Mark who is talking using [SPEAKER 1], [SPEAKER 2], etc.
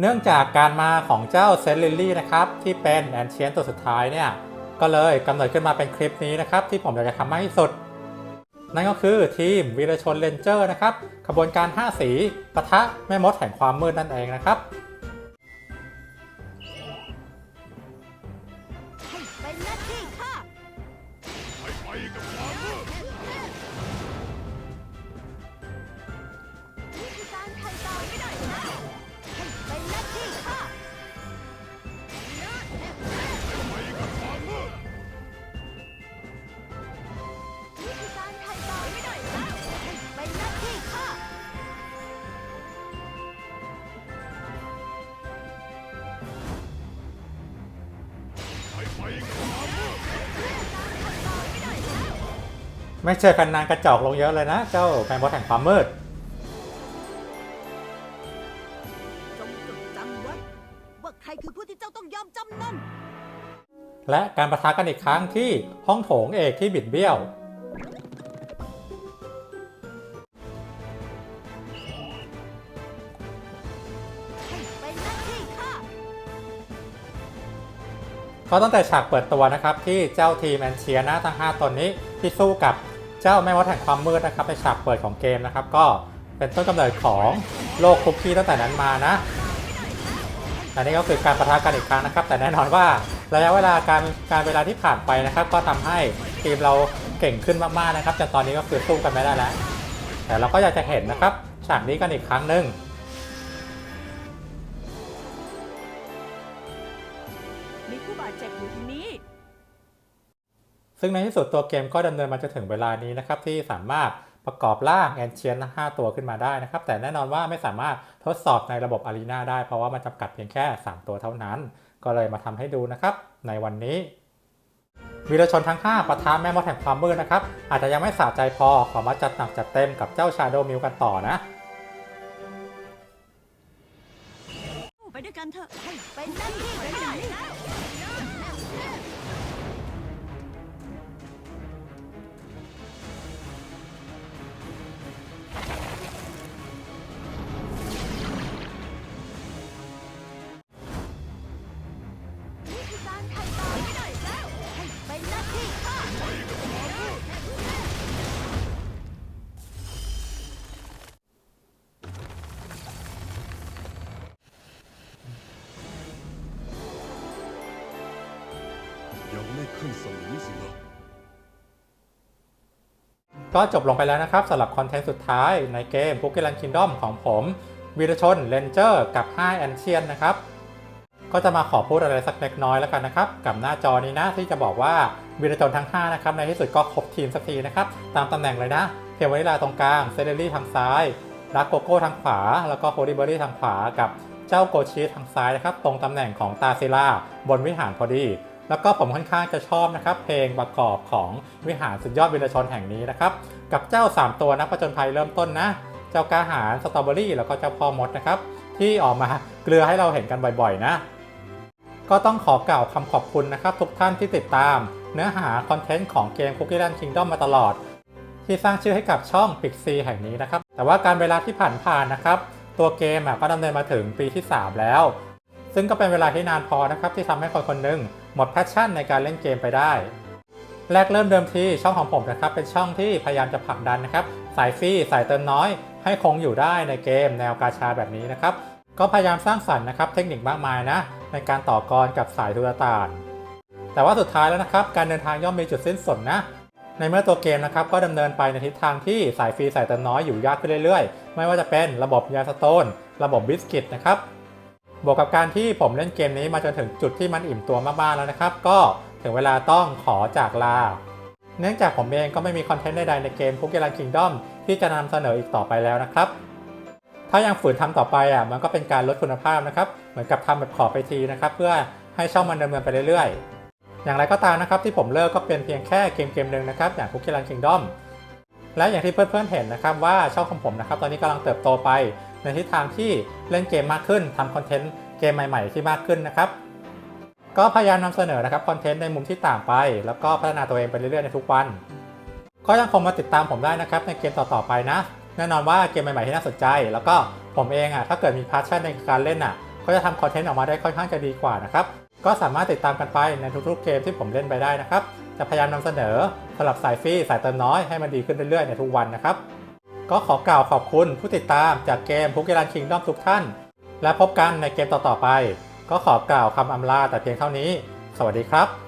[SPEAKER 1] เนื่องจากการมาของเจ้าเซนลิลลี่นะครับที่เป็นแอนเชียนตัวสุดท้ายเนี่ยก็เลยกำเนิดขึ้นมาเป็นคลิปนี้นะครับที่ผมอยากจะทำมากที่สุด นั่นก็คือทีมวีรชนเลนเจอร์นะครับขบวนการ 5 สีปะทะแม่มดแห่งความมืดนั่นเองนะครับ
[SPEAKER 2] เป็นหน้าที่ข้า
[SPEAKER 3] ไปไปกับความมืด
[SPEAKER 2] ไม่เจ
[SPEAKER 1] อกันนานกระจอกลงเยอะเลยนะ เจ้าแม่มดแห่งความมืด
[SPEAKER 2] จงจดจำไว้ว่าใครคือผู้ที่เจ้าต้องยอมจำนน
[SPEAKER 1] และการประทะกันอีกครั้งที่ห้องโถงเอกที่บิดเบี้ยว
[SPEAKER 2] ให้เป็นหน้าที่ข้า
[SPEAKER 1] ก็ตั้งแต่ฉากเปิดตัวนะครับที่เจ้าทีมแอนเชียนะทั้ง 5ตนนี้ที่สู้กับ เจ้าแม่มดแห่งความมืดนะครับในฉากเปิดของเกมนะครับ ก็เป็นต้นกำเนิดของโลกคุกกี้ตั้งแต่นั้นมานะอันนี้ก็คือการประทะกันอีกครั้งนะครับ แต่แน่นอนว่าระยะเวลาการการเวลาที่ผ่านไปนะครับ ก็ทำให้ทีมเราเก่งขึ้นมากๆนะครับจนตอนนี้ก็คือสู้กันไม่ได้แล้ว แต่เราก็อยากจะเห็นนะครับฉากนี้กันอีกครั้งหนึ่ง
[SPEAKER 2] มีผู้บาดเจ็บอยู่ที่นี้
[SPEAKER 1] ซึ่งในที่สุดตัวเกมก็ดำเนินมาจนถึงเวลานี้นะครับที่สามารถประกอบร่างแอนเชียนทั้ง5ตัวขึ้นมาได้นะครับ แต่แน่นอนว่าไม่สามารถทดสอบในระบบอารีนาได้ เพราะว่ามันจำกัดเพียงแค่ 3 ตัวเท่านั้น ก็เลยมาทำให้ดูนะครับ ในวันนี้วีรชนทั้ง 5 ประทะแม่มดแห่งความมืดนะครับ อาจจะยังไม่สะใจพอขอมาจัดหนักจัดเต็มกับเจ้าชาโดมิวกันต่อนะ
[SPEAKER 2] ไปด้วยกันเถอะให้เป็นหน้าที่
[SPEAKER 3] สมิสินะ
[SPEAKER 1] ก็จบลงไปแล้วนะครับสำหรับคอนเทนต์สุดท้ายในเกม p o k e m o n Kingdom ของผมวีรชนเลนเจอร์กับ5 a n นเชียนนะครับ ก็จะมาขอพูดอะไรสักเล็กน้อยแล้วกันนะครับ กับหน้าจอนี้นะที่จะบอกว่าวีรชนทั้ง 5 นะครับ ในที่สุดก็ครบทีมสักทีนะครับ ตามตำแหน่งเลยนะเทวนิลาตรงกลางเซเดลี่ทางซ้ายรักโกโก้ทางขวา แล้วก็โฮลิเบอรี่ทางขวากับเจ้าโกชีทางซ้ายนะครับ ตรงตำแหน่งของตาซิล่าบนวิหารพอดี แล้วก็ผมค่อนข้างจะชอบนะครับเพลงประกอบของวิหารสุดยอดวีรชนแห่งนี้นะครับกับเจ้า 3 ตัวนักผจญภัยเริ่มต้นนะ เจ้ากาหารสตรอเบอรี่แล้วก็เจ้าพ่อมดนะครับที่ออกมาเกลือให้เราเห็นกันบ่อยๆนะ ก็ต้องขอกล่าวคำขอบคุณนะครับ ทุกท่านที่ติดตาม เนื้อหาคอนเทนต์ของเกม Cookie Run Kingdom มาตลอด ที่สร้างชื่อให้กับช่อง p i x i แห่งนี้นะครับแต่ว่าการเวลาที่ผ่านผ่านนะครับตัวเกมก็ดำเนินมาถึงปีที่ 3 แล้ว ซึ่งก็เป็นเวลาที่นานพอนะครับที่ทำให้คนคนหนึ่งหมดแพชชั่นในการเล่นเกมไปได้ แรกเริ่มเดิมทีช่องของผมนะครับเป็นช่องที่พยายามจะผลักดันนะครับสายฟรีสายเติมน้อย ให้คงอยู่ได้ในเกมแนวกาชาแบบนี้นะครับก็พยายามสร้างสรรค์นะครับเทคนิคมากมายนะในการต่อกรกับสายทุรตานแต่ว่าสุดท้ายแล้วนะครับการเดินทางย่อมมีจุดสิ้นสุดนะในเมื่อตัวเกมนะครับก็ดำเนินไปในทิศทางที่สายฟรีสายเติมน้อยอยู่ยากขึ้นเรื่อยๆ ไม่ว่าจะเป็นระบบยาสโตน ระบบบิสกิตนะครับ บวกกับการที่ผมเล่นเกมนี้มาจนถึงจุดที่มันอิ่มตัวมากๆแล้วนะครับ ก็ถึงเวลาต้องขอจากลา เนื่องจากผมเองก็ไม่มีคอนเทนต์ใดๆในเกม Pokemon Kingdom ที่จะนำเสนออีกต่อไปแล้วนะครับ ถ้ายังฝืนทำต่อไปอะมันก็เป็นการลดคุณภาพนะครับ เหมือนกับทำแบบขอไปทีนะครับ เพื่อให้ช่องมันดำเนินไปเรื่อยๆ อย่างไรก็ตามนะครับที่ผมเลิกก็เป็นเพียงแค่เกมเกมหนึ่งนะครับอย่าง Pokemon Kingdom และอย่างที่เพื่อนๆเห็นนะครับว่าช่องของผมนะครับตอนนี้กำลังเติบโตไป ในทิศทางที่เล่นเกมมากขึ้นทำคอนเทนต์เกมใหม่ ๆ ที่มากขึ้นนะครับ ก็พยายามนำเสนอนะครับคอนเทนต์ในมุมที่ต่างไป แล้วก็พัฒนาตัวเองไปเรื่อยๆในทุกวัน ก็ยังคงมาติดตามผมได้นะครับในเกมต่อๆไปนะ แน่นอนว่าเกมใหม่ๆที่น่าสนใจ แล้วก็ผมเองอะถ้าเกิดมีพาชั่นในการเล่นอะก็จะทำคอนเทนต์ออกมาได้ค่อนข้างจะดีกว่านะครับก็สามารถติดตามกันไปในทุกๆเกมที่ผมเล่นไปได้นะครับ จะพยายามนำเสนอสำหรับสายฟรีสายเติมน้อยให้มันดีขึ้นเรื่อยๆในทุกวันนะครับ ก็ขอกล่าวขอบคุณผู้ติดตามจากเกมพุกเกลันคิงด้อมทุกท่าน และพบกันในเกมต่อๆไป ก็ขอกล่าวคำอำลาแต่เพียงเท่านี้ สวัสดีครับ